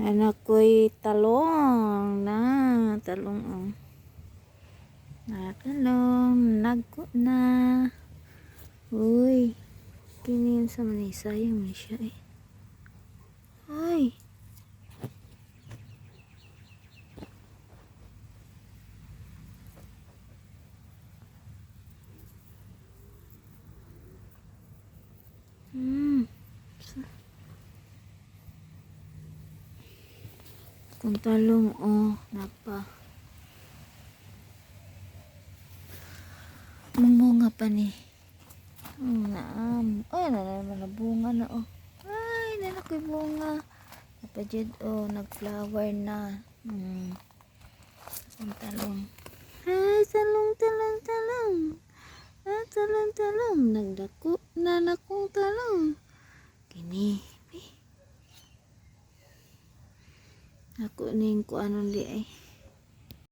Anak ko'y talong na. Talong oh. Na talong. Nagko na. Uy. Kinin sa manisa yung siya eh. Ay. Hmm. Kung talong, oh, napa. Mumunga pa ni. Oh, naam. Ay, na naman na bunga na, oh. Ay, na ko'y bunga. Napajid, oh, nag-flower na. Hmm. Ang talong. Ay, talong, talong, talong. Ah, talong, talong. Nagdako na na kong talong. Kini, Ako ning ko anon di ay.